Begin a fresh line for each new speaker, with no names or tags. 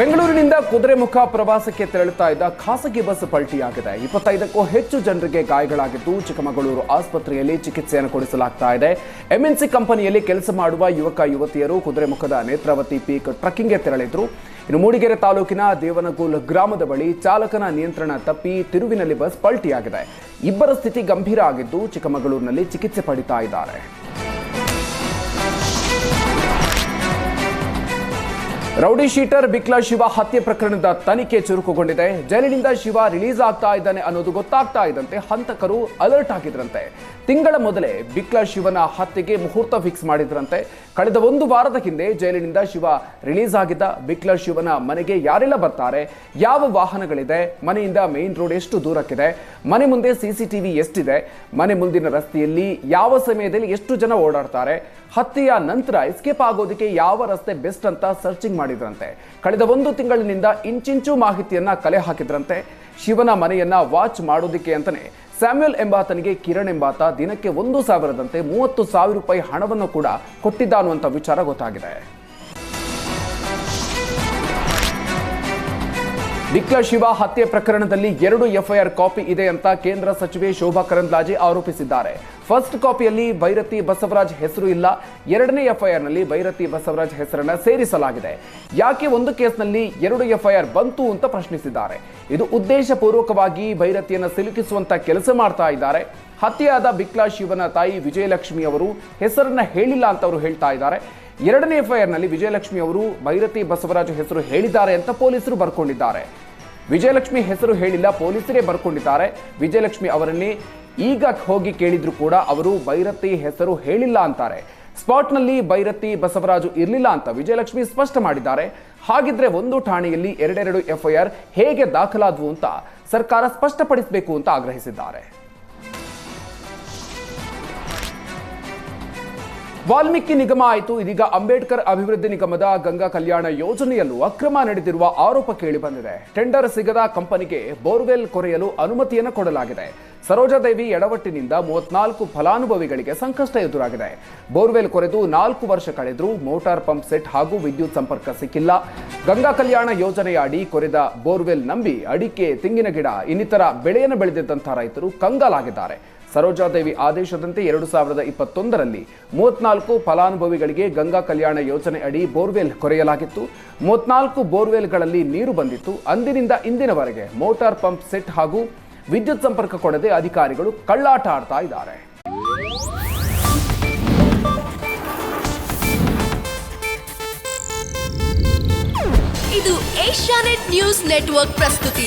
ಬೆಂಗಳೂರಿನಿಂದ ಕುದುರೆಮುಖ ಪ್ರವಾಸಕ್ಕೆ ತೆರಳುತ್ತಾ ಇದ್ದ ಖಾಸಗಿ ಬಸ್ ಪಲ್ಟಿಯಾಗಿದೆ. ಇಪ್ಪತ್ತೈದಕ್ಕೂ ಹೆಚ್ಚು ಜನರಿಗೆ ಗಾಯಗಳಾಗಿದ್ದು, ಚಿಕ್ಕಮಗಳೂರು ಆಸ್ಪತ್ರೆಯಲ್ಲಿ ಚಿಕಿತ್ಸೆಯನ್ನು ಕೊಡಿಸಲಾಗ್ತಾ ಇದೆ. ಎಂಎನ್ಸಿ ಕಂಪನಿಯಲ್ಲಿ ಕೆಲಸ ಮಾಡುವ ಯುವಕ, ಯುವತಿಯರು ಕುದುರೆಮುಖದ ನೇತ್ರಾವತಿ ಪೀಕ್ ಟ್ರಕ್ಕಿಂಗ್ಗೆ ತೆರಳಿದ್ರು. ಇನ್ನು ಮೂಡಿಗೆರೆ ತಾಲೂಕಿನ ದೇವನಗೂಲ್ ಗ್ರಾಮದ ಬಳಿ ಚಾಲಕನ ನಿಯಂತ್ರಣ ತಪ್ಪಿ ತಿರುವಿನಲ್ಲಿ ಬಸ್ ಪಲ್ಟಿಯಾಗಿದೆ. ಇಬ್ಬರ ಸ್ಥಿತಿ ಗಂಭೀರ ಆಗಿದ್ದು, ಚಿಕ್ಕಮಗಳೂರಿನಲ್ಲಿ ಚಿಕಿತ್ಸೆ ಪಡಿತಾ ಇದ್ದಾರೆ. ರೌಡಿ ಶೀಟರ್ ಬಿಕ್ಲಾ ಶಿವ ಹತ್ಯೆ ಪ್ರಕರಣದ ತನಿಖೆ ಚುರುಕುಗೊಂಡಿದೆ. ಜೈಲಿನಿಂದ ಶಿವ ರಿಲೀಸ್ ಆಗ್ತಾ ಇದ್ದಾನೆ ಅನ್ನೋದು ಗೊತ್ತಾಗ್ತಾ ಇದ್ದಂತೆ ಹಂತಕರು ಅಲರ್ಟ್ ಆಗಿದ್ರಂತೆ. ತಿಂಗಳ ಮೊದಲೇ ಬಿಕ್ಲಾ ಶಿವನ ಹತ್ಯೆಗೆ ಮುಹೂರ್ತ ಫಿಕ್ಸ್ ಮಾಡಿದ್ರಂತೆ. ಕಳೆದ ಒಂದು ವಾರದ ಹಿಂದೆ ಜೈಲಿನಿಂದ ಶಿವ ರಿಲೀಸ್ ಆಗಿದ್ದ ಬಿಕ್ಲಾ ಶಿವನ ಮನೆಗೆ ಯಾರೆಲ್ಲ ಬರ್ತಾರೆ, ಯಾವ ವಾಹನಗಳಿದೆ, ಮನೆಯಿಂದ ಮೇನ್ ರೋಡ್ ಎಷ್ಟು ದೂರಕ್ಕಿದೆ, ಮನೆ ಮುಂದೆ ಸಿಸಿಟಿವಿ ಎಷ್ಟಿದೆ, ಮನೆ ಮುಂದಿನ ರಸ್ತೆಯಲ್ಲಿ ಯಾವ ಸಮಯದಲ್ಲಿ ಎಷ್ಟು ಜನ ಓಡಾಡ್ತಾರೆ, ಹತ್ಯೆಯ ನಂತರ ಎಸ್ಕೇಪ್ ಆಗೋದಕ್ಕೆ ಯಾವ ರಸ್ತೆ ಬೆಸ್ಟ್ ಅಂತ ಸರ್ಚಿಂಗ್ ಮಾಡಿದ್ರಂತೆ. ಕಳೆದ ಒಂದು ತಿಂಗಳಿನಿಂದ ಇಂಚಿಂಚು ಮಾಹಿತಿಯನ್ನ ಕಲೆ ಹಾಕಿದ್ರಂತೆ. ಶಿವನ ಮನೆಯನ್ನ ವಾಚ್ ಮಾಡೋದಿಕ್ಕೆ ಅಂತಾನೆ ಸ್ಯಾಮ್ಯುಯಲ್ ಎಂಬಾತನಿಗೆ ಕಿರಣ್ ಎಂಬಾತ ದಿನಕ್ಕೆ ಒಂದು ಸಾವಿರದಂತೆ ಮೂವತ್ತು ಸಾವಿರ ರೂಪಾಯಿ ಹಣವನ್ನು ಕೂಡ ಕೊಟ್ಟಿದ್ದ ಅನ್ನುವಂಥ ವಿಚಾರ ಗೊತ್ತಾಗಿದೆ. ಬಿಕ್ಲ ಶಿವ ಹತ್ಯೆ ಪ್ರಕರಣದಲ್ಲಿ ಎರಡು ಎಫ್ಐಆರ್ ಕಾಪಿ ಇದೆ ಅಂತ ಕೇಂದ್ರ ಸಚಿವೆ ಶೋಭಾ ಕರಂದ್ಲಾಜೆ ಆರೋಪಿಸಿದ್ದಾರೆ. ಫಸ್ಟ್ ಕಾಪಿಯಲ್ಲಿ ಭೈರತಿ ಬಸವರಾಜ್ ಹೆಸರು ಇಲ್ಲ. ಎರಡನೇ ಎಫ್ಐಆರ್ನಲ್ಲಿ ಭೈರತಿ ಬಸವರಾಜ್ ಹೆಸರನ್ನ ಸೇರಿಸಲಾಗಿದೆ. ಯಾಕೆ ಒಂದು ಕೇಸ್ನಲ್ಲಿ ಎರಡು ಎಫ್ಐಆರ್ ಬಂತು ಅಂತ ಪ್ರಶ್ನಿಸಿದ್ದಾರೆ. ಇದು ಉದ್ದೇಶಪೂರ್ವಕವಾಗಿ ಭೈರತಿಯನ್ನು ಸಿಲುಕಿಸುವಂತ ಕೆಲಸ ಮಾಡ್ತಾ ಇದ್ದಾರೆ. ಹತ್ಯೆಯಾದ ಬಿಕ್ಲಾ ಶಿವನ ತಾಯಿ ವಿಜಯಲಕ್ಷ್ಮಿ ಅವರು ಹೆಸರನ್ನ ಹೇಳಿಲ್ಲ ಅಂತ ಅವರು ಹೇಳ್ತಾ ಇದ್ದಾರೆ. ಎರಡನೇ ಎಫ್ಐಆರ್ನಲ್ಲಿ ವಿಜಯಲಕ್ಷ್ಮಿ ಅವರು ಭೈರತಿ ಬಸವರಾಜ ಹೆಸರು ಹೇಳಿದ್ದಾರೆ ಅಂತ ಪೊಲೀಸರು ಬರ್ಕೊಂಡಿದ್ದಾರೆ. ವಿಜಯಲಕ್ಷ್ಮಿ ಹೆಸರು ಹೇಳಿಲ್ಲ, ಪೊಲೀಸರೇ ಬರ್ಕೊಂಡಿದ್ದಾರೆ. ವಿಜಯಲಕ್ಷ್ಮಿ ಅವರನ್ನೇ ಈಗ ಹೋಗಿ ಕೇಳಿದ್ರು ಕೂಡ ಅವರು ಭೈರತಿ ಹೆಸರು ಹೇಳಿಲ್ಲ ಅಂತಾರೆ. ಸ್ಪಾಟ್ನಲ್ಲಿ ಭೈರತಿ ಬಸವರಾಜು ಇರಲಿಲ್ಲ ಅಂತ ವಿಜಯಲಕ್ಷ್ಮಿ ಸ್ಪಷ್ಟ ಮಾಡಿದ್ದಾರೆ. ಹಾಗಿದ್ರೆ ಒಂದು ಠಾಣೆಯಲ್ಲಿ ಎರಡೆರಡು ಎಫ್ಐಆರ್ ಹೇಗೆ ದಾಖಲಾದವು ಅಂತ ಸರ್ಕಾರ ಸ್ಪಷ್ಟಪಡಿಸಬೇಕು ಅಂತ ಆಗ್ರಹಿಸಿದ್ದಾರೆ. ವಾಲ್ಮೀಕಿ ನಿಗಮ ಆಯಿತು. ಇದೀಗ ಅಂಬೇಡ್ಕರ್ ಅಭಿವೃದ್ಧಿ ನಿಗಮದ ಗಂಗಾ ಕಲ್ಯಾಣ ಯೋಜನೆಯಲ್ಲೂ ಅಕ್ರಮ ನಡೆದಿರುವ ಆರೋಪ ಕೇಳಿಬಂದಿದೆ ಟೆಂಡರ್ ಸಿಗದ ಕಂಪನಿಗೆ ಬೋರ್ವೆಲ್ ಕೊರೆಯಲು ಅನುಮತಿಯನ್ನು ಕೊಡಲಾಗಿದೆ. ಸರೋಜಾದೇವಿ ಎಡವಟ್ಟಿನಿಂದ ಮೂವತ್ನಾಲ್ಕು ಫಲಾನುಭವಿಗಳಿಗೆ ಸಂಕಷ್ಟ ಎದುರಾಗಿದೆ. ಬೋರ್ವೆಲ್ ಕೊರೆದು ನಾಲ್ಕು ವರ್ಷ ಕಳೆದರೂ ಮೋಟಾರ್ ಪಂಪ್ ಸೆಟ್ ಹಾಗೂ ವಿದ್ಯುತ್ ಸಂಪರ್ಕ ಸಿಕ್ಕಿಲ್ಲ. ಗಂಗಾ ಕಲ್ಯಾಣ ಯೋಜನೆಯ ಅಡಿ ಕೊರೆದ ಬೋರ್ವೆಲ್ ನಂಬಿ ಅಡಿಕೆ, ತೆಂಗಿನ ಗಿಡ, ಇನ್ನಿತರ ಬೆಳೆಯನ್ನು ಬೆಳೆದಿದ್ದಂಥ ರೈತರು ಕಂಗಾಲಾಗಿದ್ದಾರೆ. ಸರೋಜಾದೇವಿ ಆದೇಶದಂತೆ ಎರಡು ಸಾವಿರದ ಇಪ್ಪತ್ತೊಂದರಲ್ಲಿ ಮೂವತ್ನಾಲ್ಕು ಫಲಾನುಭವಿಗಳಿಗೆ ಗಂಗಾ ಕಲ್ಯಾಣ ಯೋಜನೆ ಅಡಿ ಬೋರ್ವೆಲ್ ಕೊರೆಯಲಾಗಿತ್ತು. ಮೂವತ್ನಾಲ್ಕು ಬೋರ್ವೆಲ್ಗಳಲ್ಲಿ ನೀರು ಬಂದಿತ್ತು. ಅಂದಿನಿಂದ ಇಂದಿನವರೆಗೆ ಮೋಟಾರ್ ಪಂಪ್ ಸೆಟ್ ಹಾಗೂ ವಿದ್ಯುತ್ ಸಂಪರ್ಕ ಕೊಡದೆ ಅಧಿಕಾರಿಗಳು ಕಳ್ಳಾಟ ಆಡ್ತಾ ಇದ್ದಾರೆ.
ಇದು ಏಷ್ಯಾನೆಟ್ ನ್ಯೂಸ್ ನೆಟ್ವರ್ಕ್ ಪ್ರಸ್ತುತಿ.